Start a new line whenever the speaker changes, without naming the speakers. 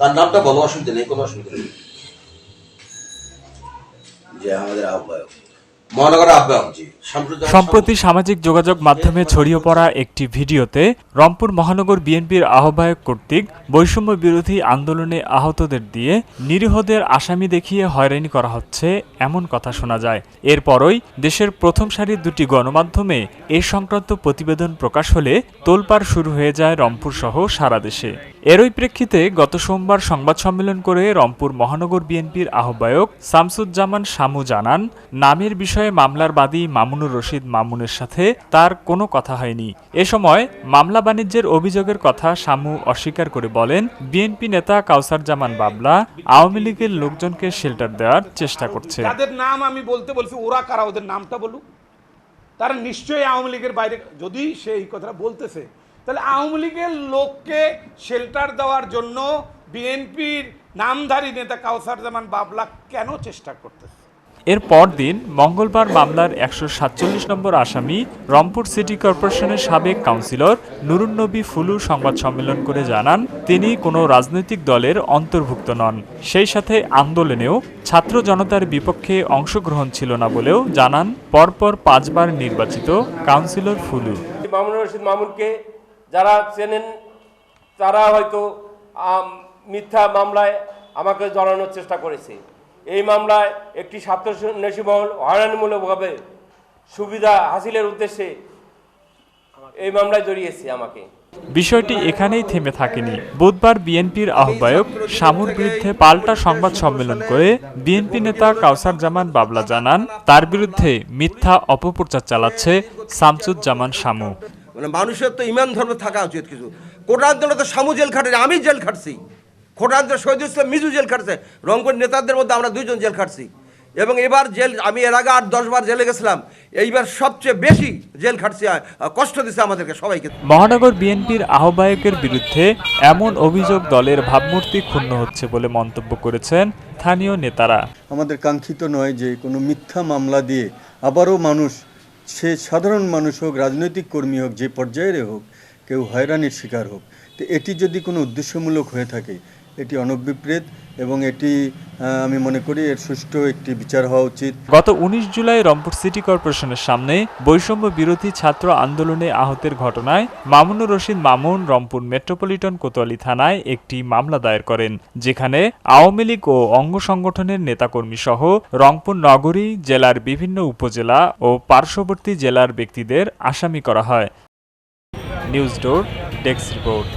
তার নামটা বলো অসুবিধা নেই কোনো অসুবিধা নেই। যে আমাদের আহ্বায়ক। মহানগরের আহ্বায়ক জি।
সম্প্রতি সামাজিক যোগাযোগ মাধ্যমে ছড়িয়ে পড়া একটি ভিডিওতে রংপুর মহানগর বিএনপির আহ্বায়ক কর্তৃক বৈষম্য বিরোধী আন্দোলনে আহতদের দিয়ে নিরীহদের আসামি দেখিয়ে হয়রানি করা হচ্ছে এমন কথা শোনা যায়। এরপরই দেশের প্রথম সারির দুটি গণমাধ্যমে এ সংক্রান্ত প্রতিবেদন প্রকাশ হলে তোলপাড় শুরু হয়ে যায় রংপুর সহ সারা দেশে। এরই প্রেক্ষিতে গত সোমবার সংবাদ সম্মেলন করে রংপুর মহানগর বিএনপির আহ্বায়ক শামসুজ্জামান শামু জানান, নামের বিষয়ে মামলার বাদী মামুনুর রশিদ মামুনের সাথে তার কোনো কথা হয়নি। এ সময় মামলা বাণিজ্যের অভিযোগের কথা শামু অস্বীকার করে বলেন, বিএনপি নেতা কাউসার জামান বাবলা আওয়ামী লীগের লোকজনকে শেল্টার দেওয়ার চেষ্টা করছে।
যাদের নাম আমি বলতে বলছি, ওরা কারা? ওদের নামটা বলুক। তারা নিশ্চয়ই আওয়ামী লীগের বাইরে, যদি সে এই কথাটা বলতেছে তাহলে আওয়ামী লীগের লোককে শেল্টার দেওয়ার জন্য বিএনপির নামধারী নেতা কাউসার জামান বাবলা কেন চেষ্টা করতেছে?
এর পরদিন মঙ্গলবার মামলার একশো সাতচল্লিশ নম্বর আসামি রংপুর সিটি কর্পোরেশনের সাবেক কাউন্সিলর নুরুন্নবী ফুলু সংবাদ সম্মেলন করে জানান তিনি কোনো রাজনৈতিক দলের অন্তর্ভুক্ত নন। সেই সাথে আন্দোলনেও ছাত্র জনতার বিপক্ষে অংশগ্রহণ ছিল না বলেও জানান পরপর পাঁচবার নির্বাচিত কাউন্সিলর ফুলু।
মামুনুর রশিদ মামুনকে যারা চেনেন, তারা হয়তো মিথ্যা মামলায় আমাকে জড়ানোর চেষ্টা করেছে। এই মামলায় একটি স্বার্থন্বেষী মহল হয়রানিমূলকভাবে সুবিধা হাসিলের উদ্দেশ্যে এই মামলায় জড়িয়েছে আমাকে।
বিষয়টি এখানেই থেমে থাকেনি। বুধবার বিএনপির আহ্বায়ক শামুর বিরুদ্ধে পাল্টা সংবাদ সম্মেলন করে বিএনপি নেতা কাউসার জামান বাবলা জানান, তার বিরুদ্ধে মিথ্যা অপপ্রচার চালাচ্ছে শামসুজ্জামান শামু।
মানে মানুষের তো ইমান ধর্ম থাকা উচিত কিছু। কোটান্তরে তো সামু জেল খাটে আমি জেল খাটছি। কোটান্তর শহীদ ইসলাম মিজু জেল খাটছে রংপুর নেতাদের মধ্যে আমরা দুইজন জেল খাটছি। এবং এবার জেল আমি এর আগে আট দশ বার জেলে গেছিলাম এইবার সবচেয়ে বেশি জেল খাটছি কষ্ট দিছে আমাদেরকে সবাইকে।
মহানগর বিএনপির আহ্বায়কের বিরুদ্ধে এমন অভিযোগ দলের ভাবমূর্তি ক্ষুণ্ণ হচ্ছে বলে মন্তব্য করেছেন স্থানীয় নেতারা।
আমাদের কাঙ্ক্ষিত নয় যে কোনো মিথ্যা মামলা দিয়ে আবারও মানুষ সে সাধারণ মানুষ হোক, রাজনৈতিক কর্মী হোক, যে পর্যায়ের হোক, কেউ হয়রানির শিকার হোক, তো এটি যদি কোনো উদ্দেশ্যমূলক হয়ে থাকে এটি অনভিপ্রেত এবং এটি আমি মনে করি এর সুষ্ঠু একটি বিচার হওয়া উচিত।
গত উনিশ জুলাই রংপুর সিটি কর্পোরেশনের সামনে বৈষম্য বিরোধী ছাত্র আন্দোলনে আহতের ঘটনায় মামুনুর রশিদ মামুন রংপুর মেট্রোপলিটন কোতোয়ালি থানায় একটি মামলা দায়ের করেন, যেখানে আওয়ামী লীগ ও অঙ্গ সংগঠনের নেতাকর্মী সহ রংপুর নগরী জেলার বিভিন্ন উপজেলা ও পার্শ্ববর্তী জেলার ব্যক্তিদের আসামি করা হয়। News door, desk report.